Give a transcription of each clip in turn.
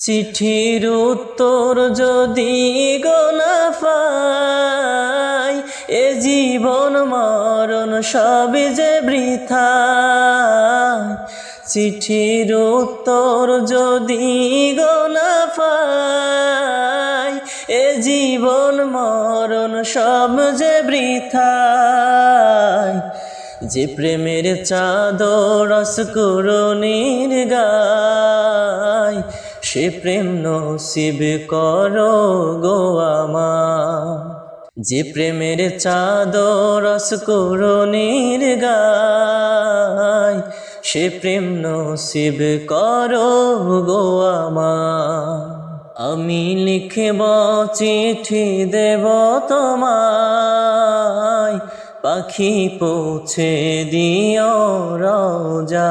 চিঠির উত্তর যদি গোনা পাই এ জীবন মরণ সব যে বৃথা। চিঠির উত্তর যদি গোনা পাই এ জীবন মরণ সব যে বৃথা। যে প্রেমের চাদর রস রসকরণীর গায় সে প্রেম নসিব করো গো আমার। যে প্রেমের চাদর রসকরণীর গায় সে প্রেম নসিব করো গো আমার। আমি লিখব চিঠি দেব তোমায়, পাখি পৌঁছে দিও রোজা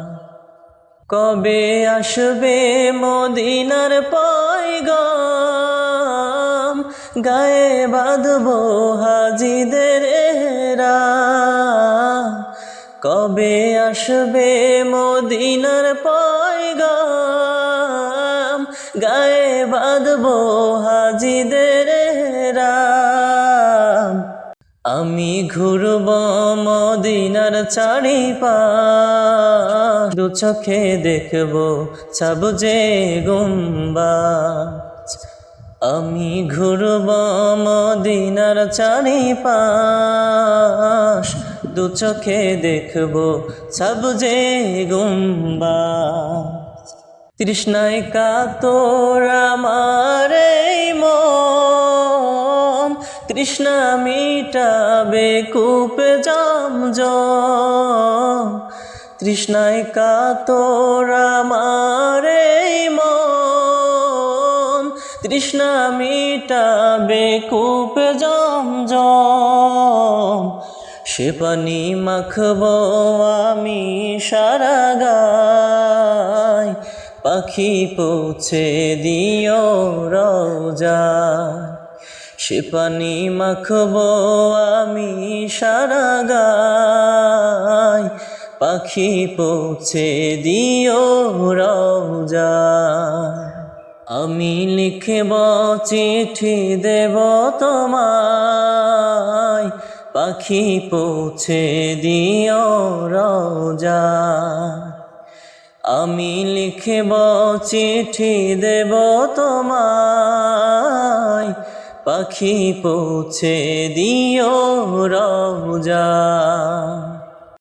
কবে আসবে মদিনার পয়গম গায়ে বাঁধব হাজিদের এহরাম। কবে আসবে মদিনার পয়গম গায়ে বাঁধব হাজিদের। আমি ঘুরব মদিনার চারিপা দু চোখে দেখব সবজে গুম্বা আমি ঘুরব মদিনার চারিপাশ। দু চোখে দেখব সবজে গুম্বা তৃষ্ণায় কাতর মন তৃষ্ণা মিটাবে কূপে জম তৃষ্ণায় কাতর আমার মন। তৃষ্ণা মিটাবে কূপে জম জম। সে পানি মাখব আমি সারা গায়। পাখি পৌঁছে দিও রোজা। সে পানি মাখব আমি সারা গায়। পাখি পৌঁছে দিও রোজা আমি লিখব চিঠি দেব তোমায়। পাখি পৌঁছে দিও রোজা আমি লিখব চিঠি দেব তোমায়। পাখি পৌঁছে দিও রোজা